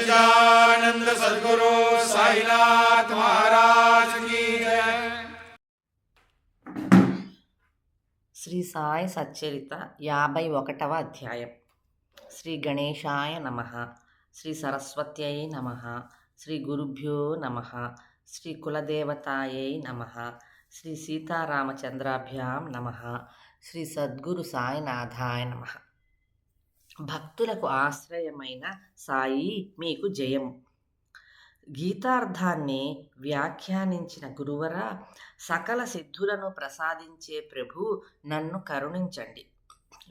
सच्चिदानंद सदगुरु साईनाथ महाराज की जय శ్రీ సాయి సచ్చరిత యాభై ఒకటవ అధ్యాయం శ్రీ గణేశాయ నమ శ్రీ సరస్వత్యై నమ శ్రీ గురుభ్యో నమ శ్రీ కులదేవతాయై నమ శ్రీ సీతారామచంద్రాభ్యాం నమ శ్రీ సద్గురు సాయినాథాయ నమ భక్తులకు ఆశ్రయమైన సాయి మీకు జయం గీతార్థాన్ని వ్యాఖ్యానించిన గురువర సకల సిద్ధులను ప్రసాదించే ప్రభు నన్ను కరుణించండి.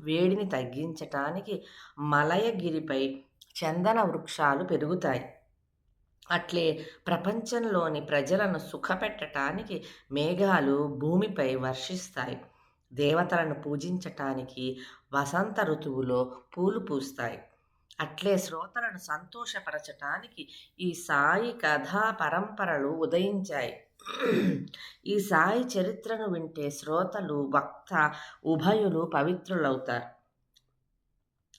వేడిని తగ్గించటానికి మలయగిరిపై చందన వృక్షాలు పెరుగుతాయి. అట్లే ప్రపంచంలోని ప్రజలను సుఖపెట్టటానికి మేఘాలు భూమిపై వర్షిస్తాయి. దేవతలను పూజించటానికి వసంత ఋతువులో పూలు పూస్తాయి. అట్లే శ్రోతలను సంతోషపరచటానికి ఈ సాయి కథా పరంపరలు ఉదయించాయి. ఈ సాయి చరిత్రను వింటే శ్రోతలు వక్త ఉభయులు పవిత్రులవుతారు.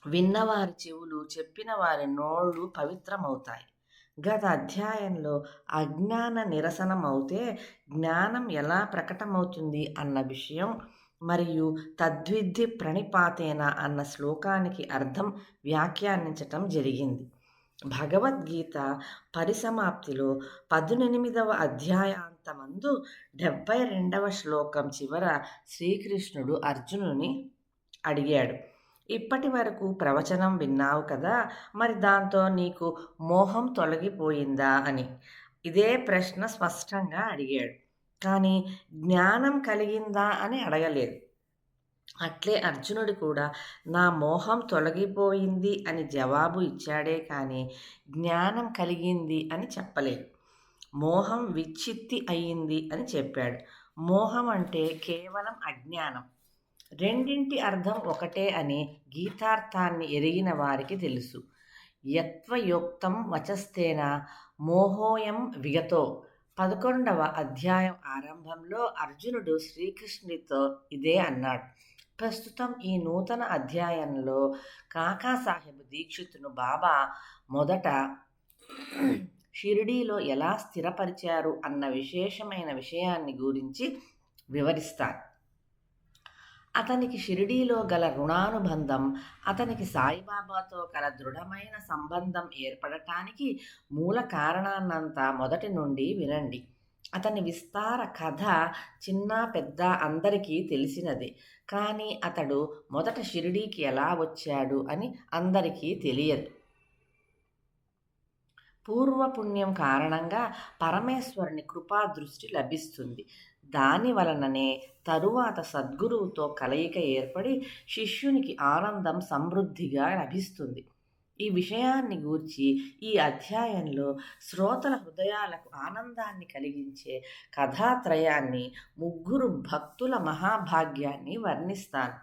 విన్నవారి చెవులు చెప్పిన వారి నోళ్ళు పవిత్రమవుతాయి. గత అధ్యాయంలో అజ్ఞాన నిరసనమవుతే జ్ఞానం ఎలా ప్రకటమవుతుంది అన్న విషయం మరియు తద్విద్ధి ప్రణిపాతేన అన్న శ్లోకానికి అర్థం వ్యాఖ్యానించటం జరిగింది. భగవద్గీత పరిసమాప్తిలో పదునెనిమిదవ అధ్యాయాంతమందు డెబ్భై రెండవ శ్లోకం చివర శ్రీకృష్ణుడు అర్జునుని అడిగాడు. ఇప్పటి వరకు ప్రవచనం విన్నావు కదా మరి దాంతో నీకు మోహం తొలగిపోయిందా అని? ఇదే ప్రశ్న స్పష్టంగా అడిగాడు. కానీ జ్ఞానం కలిగిందా అని అడగలేదు. అట్లే అర్జునుడు కూడా నా మోహం తొలగిపోయింది అని జవాబు ఇచ్చాడే కానీ జ్ఞానం కలిగింది అని చెప్పలేదు. మోహం విచ్చిత్తి అయ్యింది అని చెప్పాడు. మోహం అంటే కేవలం అజ్ఞానం. రెండింటి అర్థం ఒకటే అని గీతార్థాన్ని ఎరిగిన వారికి తెలుసు. యత్వయోక్తం వచస్తేన మోహోయం విగతో పదకొండవ అధ్యాయం ఆరంభంలో అర్జునుడు శ్రీకృష్ణుడితో ఇదే అన్నాడు. ప్రస్తుతం ఈ నూతన అధ్యాయంలో కాకాసాహెబ్ దీక్షితును బాబా మొదట షిరిడీలో ఎలా స్థిరపరిచారు అన్న విశేషమైన విషయాన్ని గురించి వివరిస్తారు అతనికి షిరిడీలో గల రుణానుబంధం అతనికి సాయిబాబాతో గల దృఢమైన సంబంధం ఏర్పడటానికి మూల కారణాన్నంతా మొదటి నుండి వినండి. అతని విస్తార కథ చిన్న పెద్ద అందరికీ తెలిసినదే. కానీ అతడు మొదట షిరిడీకి ఎలా వచ్చాడు అని అందరికీ తెలియదు. పూర్వపుణ్యం కారణంగా పరమేశ్వరుని కృపా దృష్టి లభిస్తుంది. దాని వలననే తరువాత సద్గురువుతో కలయిక ఏర్పడి శిష్యునికి ఆనందం సమృద్ధిగా లభిస్తుంది. ఈ విషయాన్ని గూర్చి ఈ అధ్యాయంలో శ్రోతల హృదయాలకు ఆనందాన్ని కలిగించే కథాత్రయాన్ని ముగ్గురు భక్తుల మహాభాగ్యాన్ని వర్ణిస్తాను.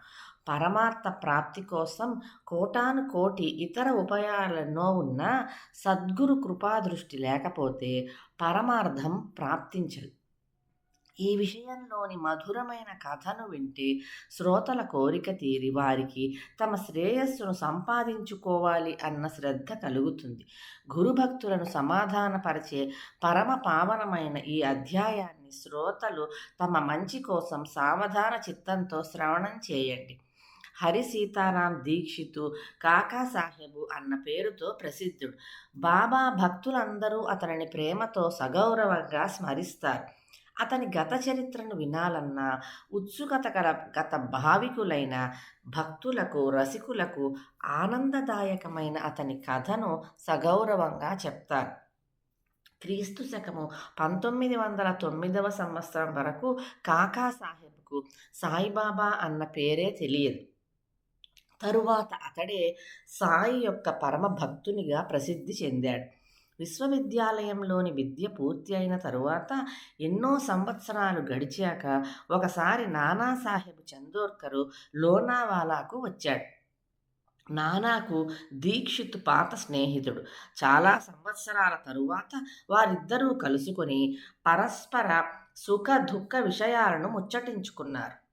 పరమార్థ ప్రాప్తి కోసం కోటాను కోటి ఇతర ఉపాయాలెన్నో ఉన్నా సద్గురు కృపాదృష్టి లేకపోతే పరమార్థం ప్రాప్తించదు. ఈ విషయంలోని మధురమైన కథను వింటే శ్రోతల కోరిక తీరి వారికి తమ శ్రేయస్సును సంపాదించుకోవాలి అన్న శ్రద్ధ కలుగుతుంది. గురుభక్తులను సమాధానపరిచే పరమ పావనమైన ఈ అధ్యాయాన్ని శ్రోతలు తమ మంచి కోసం సావధాన చిత్తంతో శ్రవణం చేయండి. హరి సీతారాం దీక్షితు కాకాసాహెబు అన్న పేరుతో ప్రసిద్ధుడు. బాబా భక్తులందరూ అతనిని ప్రేమతో సగౌరవంగా స్మరిస్తారు. అతని గత చరిత్రను వినాలన్న ఉత్సుకత గల గత భావికులైన భక్తులకు రసికులకు ఆనందదాయకమైన అతని కథను సగౌరవంగా చెప్తారు. క్రీస్తు శకము పంతొమ్మిది వందల తొమ్మిదవ సంవత్సరం వరకు కాకా సాహెబ్కు సాయిబాబా అన్న పేరే తెలియదు. తరువాత అతడే సాయి యొక్క పరమ భక్తునిగా ప్రసిద్ధి చెందాడు. విశ్వవిద్యాలయంలోని విద్య పూర్తి అయిన తరువాత ఎన్నో సంవత్సరాలు గడిచాక ఒకసారి నానాసాహెబ్ చందోర్కరు లోనావాలాకు వచ్చాడు. నానాకు దీక్షిత్ పాత స్నేహితుడు. చాలా సంవత్సరాల తరువాత వారిద్దరూ కలుసుకొని పరస్పర సుఖ దుఃఖ విషయాలను ముచ్చటించుకున్నారు.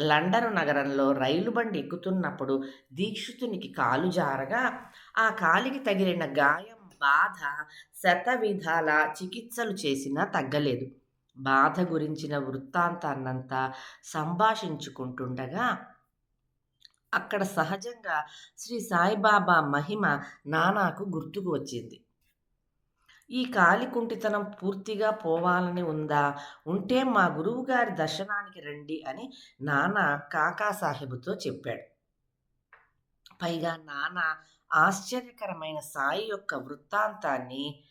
లండన్ నగరంలో రైలు బండి ఎక్కుతున్నప్పుడు దీక్షితునికి కాలు జారగా ఆ కాలికి తగిలిన గాయం బాధ శతవిధాల చికిత్సలు చేసినా తగ్గలేదు. బాధ గురించిన వృత్తాంతాన్నంతా సంభాషించుకుంటుండగా అక్కడ సహజంగా శ్రీ సాయిబాబా మహిమ నానాకు గుర్తుకు వచ్చింది. ఈ కాలికుంటితనం పూర్తిగా పోవాలని ఉందా? ఉంటే మా గురువుగారి దర్శనానికి రండి అని నాన్న కాకాసాహెబుతో చెప్పాడు. పైగా నాన్న ఆశ్చర్యకరమైన సాయి యొక్క వృత్తాంతాన్ని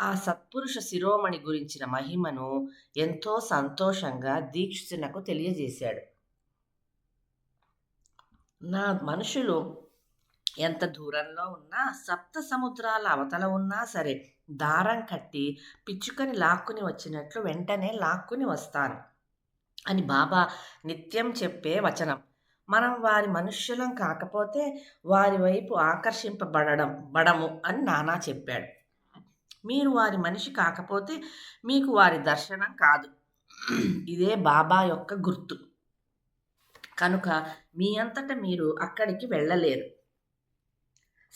ఆ సత్పురుష శిరోమణి గురించిన మహిమను ఎంతో సంతోషంగా దీక్షితునకు తెలియజేశాడు. నా మనుషులు ఎంత దూరంలో ఉన్నా సప్త సముద్రాల అవతల ఉన్నా సరే దారం కట్టి పిచ్చుకని లాక్కుని వచ్చినట్లు వెంటనే లాక్కుని వస్తాను అని బాబా నిత్యం చెప్పే వచనం. మనం వారి మనుష్యులం కాకపోతే వారి వైపు ఆకర్షింపబడడం బడము అని నానా చెప్పాడు. మీరు వారి మనిషి కాకపోతే మీకు వారి దర్శనం కాదు. ఇదే బాబా యొక్క గుర్తు. కనుక మీ అంతట మీరు అక్కడికి వెళ్ళలేరు.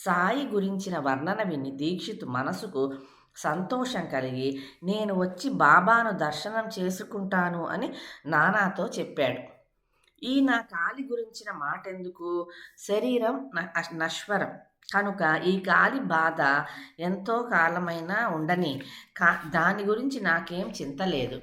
సాయి గురించిన వర్ణన విని దీక్షిత్ మనసుకు సంతోషం కలిగి నేను వచ్చి బాబాను దర్శనం చేసుకుంటాను అని నానాతో చెప్పాడు. ఈ నా కాలి గురించిన మాట ఎందుకు శరీరం నశ్వరం. కనుక ఈ కాలి బాధ ఎంతో కాలమైనా ఉండని కా దాని గురించి నాకేం చింత లేదు.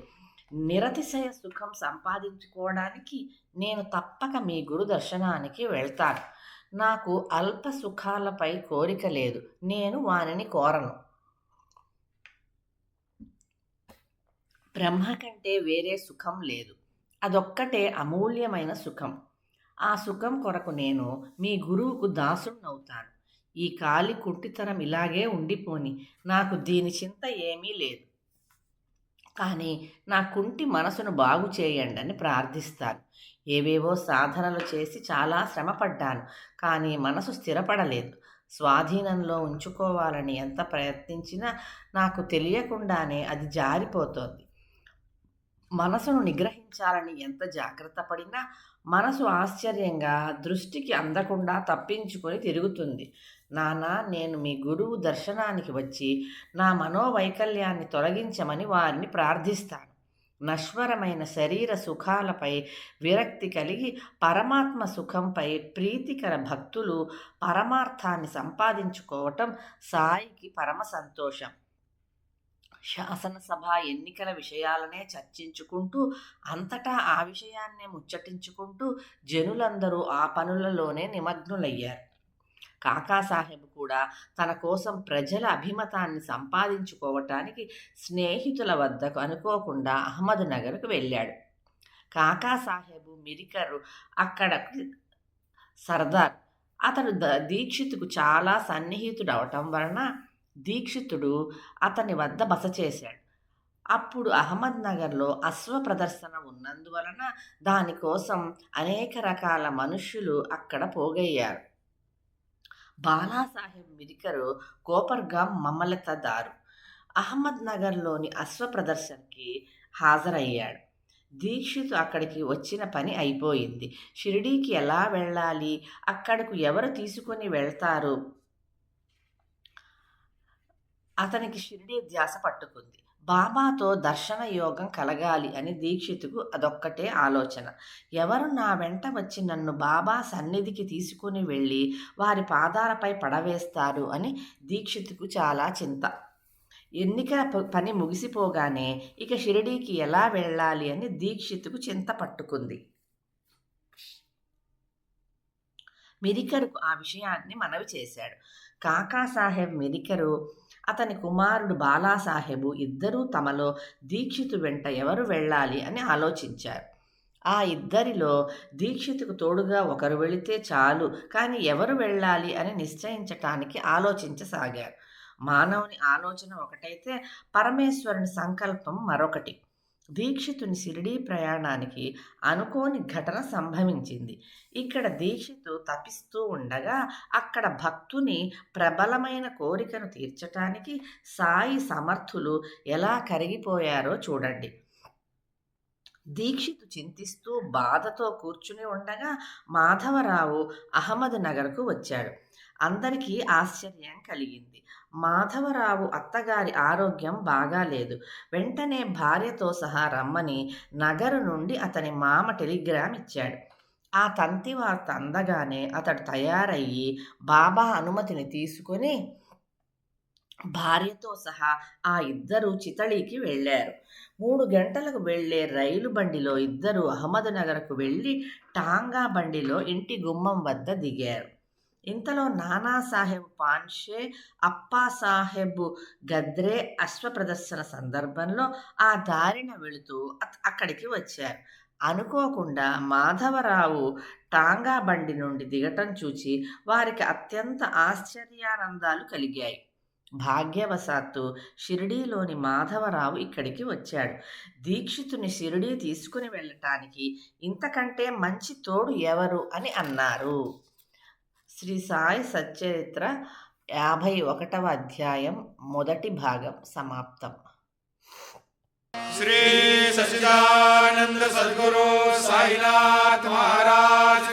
నిరతిశయ సుఖం సంపాదించుకోవడానికి నేను తప్పక మీ గురు దర్శనానికి వెళ్తాను. నాకు అల్ప సుఖాలపై కోరిక లేదు. నేను వానిని కోరను. బ్రహ్మ కంటే వేరే సుఖం లేదు. అదొక్కటే అమూల్యమైన సుఖం. ఆ సుఖం కొరకు నేను మీ గురువుకు దాసుణ్ణవుతాను. ఈ కాలి కుంటితనం ఇలాగే ఉండిపోని. నాకు దీని చింత ఏమీ లేదు. కానీ నా కుంటి మనసును బాగు చేయండి అని ప్రార్థిస్తాను. ఏవేవో సాధనలు చేసి చాలా శ్రమపడ్డాను కానీ మనసు స్థిరపడలేదు. స్వాధీనంలో ఉంచుకోవాలని ఎంత ప్రయత్నించినా నాకు తెలియకుండానే అది జారిపోతోంది. మనసును నిగ్రహించాలని ఎంత జాగ్రత్త పడినా మనసు ఆశ్చర్యంగా దృష్టికి అందకుండా తప్పించుకొని తిరుగుతుంది. నానా నేను మీ గురువు దర్శనానికి వచ్చి నా మనోవైకల్యాన్ని తొలగించమని వారిని ప్రార్థిస్తాను. నశ్వరమైన శరీర సుఖాలపై విరక్తి కలిగి పరమాత్మ సుఖంపై ప్రీతికర భక్తులు పరమార్థాన్ని సంపాదించుకోవటం సాయికి పరమ సంతోషం. శాసనసభ ఎన్నికల విషయాలనే చర్చించుకుంటూ అంతటా ఆ విషయాన్నే ముచ్చటించుకుంటూ జనులందరూ ఆ పనులలోనే నిమగ్నులయ్యారు. కాకాసాహెబ్ కూడా తన కోసం ప్రజల అభిమతాన్ని సంపాదించుకోవటానికి స్నేహితుల వద్దకు అనుకోకుండా అహ్మద్ నగర్కు వెళ్ళాడు. కాకాసాహెబు మిరికరు అక్కడ సర్దార్. అతడు ద- దీక్షితుకు చాలా సన్నిహితుడవటం వలన దీక్షితుడు అతని వద్ద బస చేశాడు. అప్పుడు అహ్మద్నగర్లో అశ్వ ప్రదర్శన ఉన్నందువలన దానికోసం అనేక రకాల మనుష్యులు అక్కడ పోగయ్యారు. బాలాసాహెబ్ మిరికరు కోపర్గాం మమలతదారు. దారు అహ్మద్నగర్లోని అశ్వ ప్రదర్శనకి హాజరయ్యాడు. దీక్షిత్ అక్కడికి వచ్చిన పని అయిపోయింది. షిరిడీకి ఎలా వెళ్ళాలి? అక్కడకు ఎవరు తీసుకొని వెళ్తారు? అతనికి షిరిడీ ధ్యాస పట్టుకుంది. బాబాతో దర్శన యోగం కలగాలి అని దీక్షితుకు అదొక్కటే ఆలోచన. ఎవరు నా వెంట వచ్చి నన్ను బాబా సన్నిధికి తీసుకుని వెళ్ళి వారి పాదాలపై పడవేస్తారు అని దీక్షితుకు చాలా చింత. ఎన్నికల ప- పని ముగిసిపోగానే ఇక షిరిడీకి ఎలా వెళ్ళాలి అని దీక్షితుకు చింత పట్టుకుంది. మిరికరుకు ఆ విషయాన్ని మనవి చేశాడు. కాకాసాహెబ్ మిరికరు అతని కుమారుడు బాలాసాహెబు ఇద్దరూ తమలో దీక్షితు వెంట ఎవరు వెళ్ళాలి అని ఆలోచించారు. ఆ ఇద్దరిలో దీక్షితుకు తోడుగా ఒకరు వెళితే చాలు కానీ ఎవరు వెళ్ళాలి అని నిశ్చయించటానికి ఆలోచించసాగారు. మానవుని ఆలోచన ఒకటైతే పరమేశ్వరుని సంకల్పం మరొకటి. దీక్షితుని షిరిడీ ప్రయాణానికి అనుకోని ఘటన సంభవించింది. ఇక్కడ దీక్షితు తపిస్తూ ఉండగా అక్కడ భక్తుని ప్రబలమైన కోరికను తీర్చటానికి సాయి సమర్థులు ఎలా కరిగిపోయారో చూడండి. దీక్షితు చింతిస్తూ బాధతో కూర్చుని ఉండగా మాధవరావు అహ్మద్ నగర్కు వచ్చాడు. అందరికీ ఆశ్చర్యం కలిగింది. మాధవరావు అత్తగారి ఆరోగ్యం బాగాలేదు. వెంటనే భార్యతో సహా రమ్మని నగరు నుండి అతని మామ టెలిగ్రామ్ ఇచ్చాడు. ఆ తంతి వార్త అందగానే అతడు తయారయ్యి బాబా అనుమతిని తీసుకొని భార్యతో సహా ఆ ఇద్దరు చితళికి వెళ్ళారు. మూడు గంటలకు వెళ్ళే రైలు బండిలో ఇద్దరు అహ్మద్నగర్కు వెళ్ళి టాంగా బండిలో ఇంటి గుమ్మం వద్ద దిగారు. ఇంతలో నానాసాహెబ్ పాన్షే అప్పాసాహెబ్ గద్రే అశ్వ ప్రదర్శన సందర్భంలో ఆ దారిన వెళుతూ అక్కడికి వచ్చారు. అనుకోకుండా మాధవరావు టాంగా బండి నుండి దిగటం చూచి వారికి అత్యంత ఆశ్చర్యానందాలు కలిగాయి. భాగ్యవశాత్తు షిరిడీలోని మాధవరావు ఇక్కడికి వచ్చాడు. దీక్షితుని షిరిడీ తీసుకుని వెళ్ళటానికి ఇంతకంటే మంచి తోడు ఎవరు అని అన్నారు. శ్రీ సాయి సచ్చరిత్ర యాభై ఒకటవ అధ్యాయం మొదటి భాగం సమాప్తం. శ్రీ సచిదానంద సద్గురు సాయినాథ్ మహారాజ్